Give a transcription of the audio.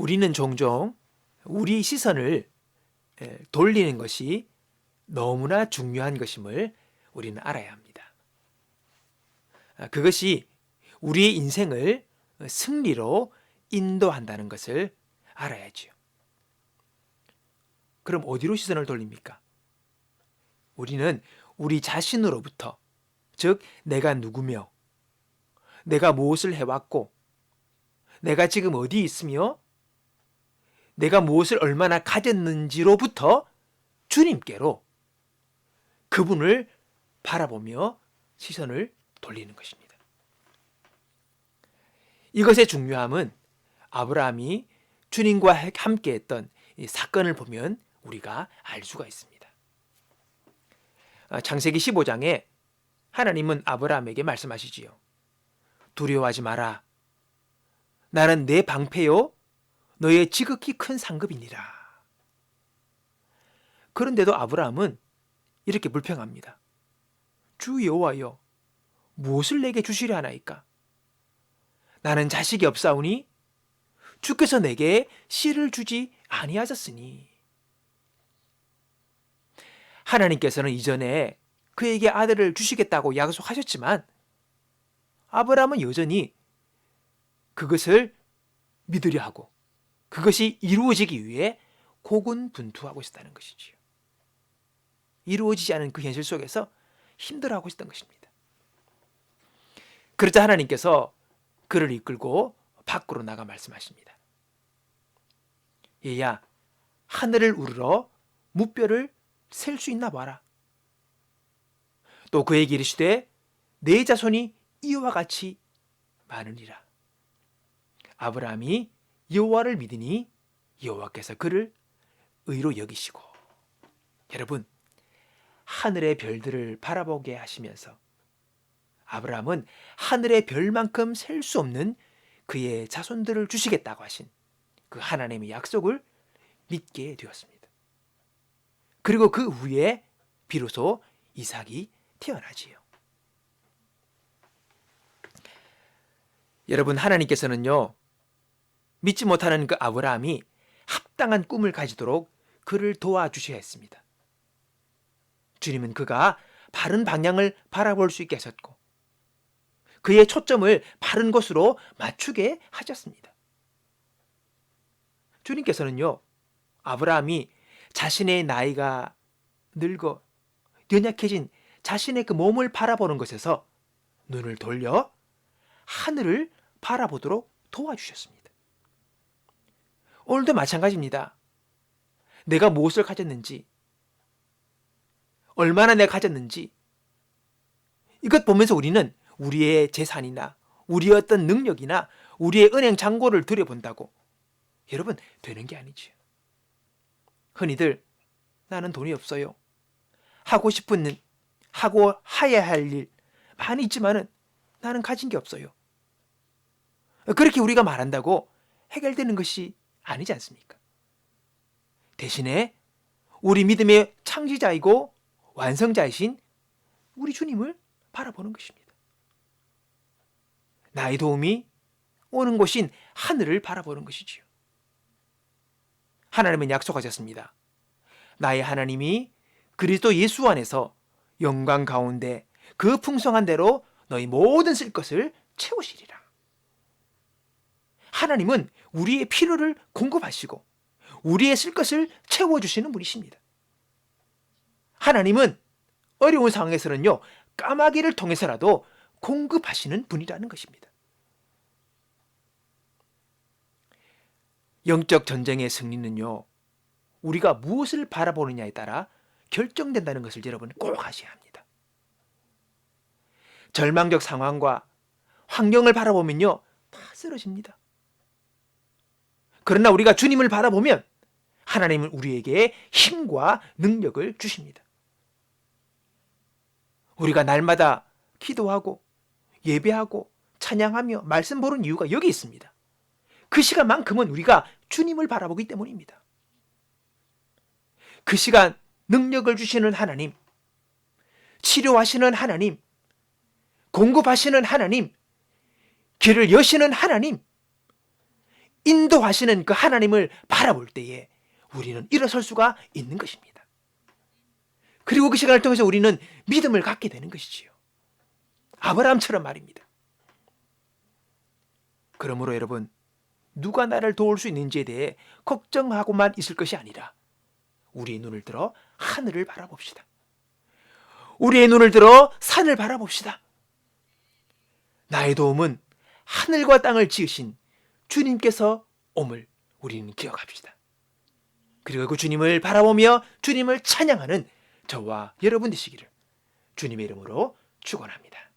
우리는 종종 우리 시선을 에, 돌리는 것이 너무나 중요한 것임을 우리는 알아야 합니다. 아, 그것이 우리의 인생을 승리로 인도한다는 것을 알아야지요. 그럼 어디로 시선을 돌립니까? 우리는 우리 자신으로부터, 즉, 내가 누구며, 내가 무엇을 해왔고, 내가 지금 어디 있으며, 내가 무엇을 얼마나 가졌는지로부터 주님께로 그분을 바라보며 시선을 돌리는 것입니다. 이것의 중요함은 아브라함이 주님과 함께 했던 이 사건을 보면 우리가 알 수가 있습니다. 아, 창세기 15장에 하나님은 아브라함에게 말씀하시지요. 두려워하지 마라. 나는 내 방패요, 너의 지극히 큰 상급이니라. 그런데도 아브라함은 이렇게 불평합니다. 주 여호와여, 무엇을 내게 주시려 하나이까? 나는 자식이 없사오니 주께서 내게 씨를 주지 아니하셨으니 하나님께서는 이전에 그에게 아들을 주시겠다고 약속하셨지만 아브라함은 여전히 그것을 믿으려 하고 그것이 이루어지기 위해 고군분투하고 있었다는 것이지요. 이루어지지 않은 그 현실 속에서 힘들어하고 있었던 것입니다. 그러자 하나님께서 그를 이끌고 밖으로 나가 말씀하십니다. 얘야, 하늘을 우러러 무뼈를 셀 수 있나 봐라. 또 그에게 이르시되 내 자손이 이와 같이 많으리라. 아브라함이 여호와를 믿으니 여호와께서 그를 의로 여기시고 여러분 하늘의 별들을 바라보게 하시면서 아브라함은 하늘의 별만큼 셀 수 없는 그의 자손들을 주시겠다고 하신 그 하나님의 약속을 믿게 되었습니다. 그리고 그 후에 비로소 이삭이 태어나지요. 여러분 하나님께서는요 믿지 못하는 그 아브라함이 합당한 꿈을 가지도록 그를 도와주셔야 했습니다. 주님은 그가 바른 방향을 바라볼 수 있게 하셨고 그의 초점을 바른 곳으로 맞추게 하셨습니다. 주님께서는요, 아브라함이 자신의 나이가 늙어 연약해진 자신의 그 몸을 바라보는 것에서 눈을 돌려 하늘을 바라보도록 도와주셨습니다. 오늘도 마찬가지입니다. 내가 무엇을 가졌는지, 얼마나 내가 가졌는지, 이것 보면서 우리는 우리의 재산이나 우리의 어떤 능력이나 우리의 은행 잔고를 들여본다고 여러분 되는 게 아니지요. 흔히들 나는 돈이 없어요. 하고 싶은 일, 하고 해야 할 일 많이 있지만은 나는 가진 게 없어요. 그렇게 우리가 말한다고 해결되는 것이 아니지 않습니까? 대신에 우리 믿음의 창시자이고 완성자이신 우리 주님을 바라보는 것입니다. 나의 도움이 오는 곳인 하늘을 바라보는 것이지요. 하나님은 약속하셨습니다. 나의 하나님이 그리스도 예수 안에서 영광 가운데 그 풍성한 대로 너희 모든 쓸 것을 채우시리라. 하나님은 우리의 필요를 공급하시고 우리의 쓸 것을 채워주시는 분이십니다. 하나님은 어려운 상황에서는요, 까마귀를 통해서라도 공급하시는 분이라는 것입니다. 영적 전쟁의 승리는요, 우리가 무엇을 바라보느냐에 따라 결정된다는 것을 여러분 꼭 아셔야 합니다. 절망적 상황과 환경을 바라보면요, 다 쓰러집니다. 그러나 우리가 주님을 바라보면 하나님은 우리에게 힘과 능력을 주십니다. 우리가 날마다 기도하고 예배하고 찬양하며 말씀 보는 이유가 여기 있습니다. 그 시간만큼은 우리가 주님을 바라보기 때문입니다. 그 시간 능력을 주시는 하나님, 치료하시는 하나님, 공급하시는 하나님, 길을 여시는 하나님, 인도하시는 그 하나님을 바라볼 때에 우리는 일어설 수가 있는 것입니다. 그리고 그 시간을 통해서 우리는 믿음을 갖게 되는 것이지요. 아브라함처럼 말입니다. 그러므로 여러분, 누가 나를 도울 수 있는지에 대해 걱정하고만 있을 것이 아니라 우리의 눈을 들어 하늘을 바라봅시다. 우리의 눈을 들어 산을 바라봅시다. 나의 도움은 하늘과 땅을 지으신 주님께서 옴을 우리는 기억합시다. 그리고 그 주님을 바라보며 주님을 찬양하는 저와 여러분 되시기를 주님의 이름으로 축원합니다.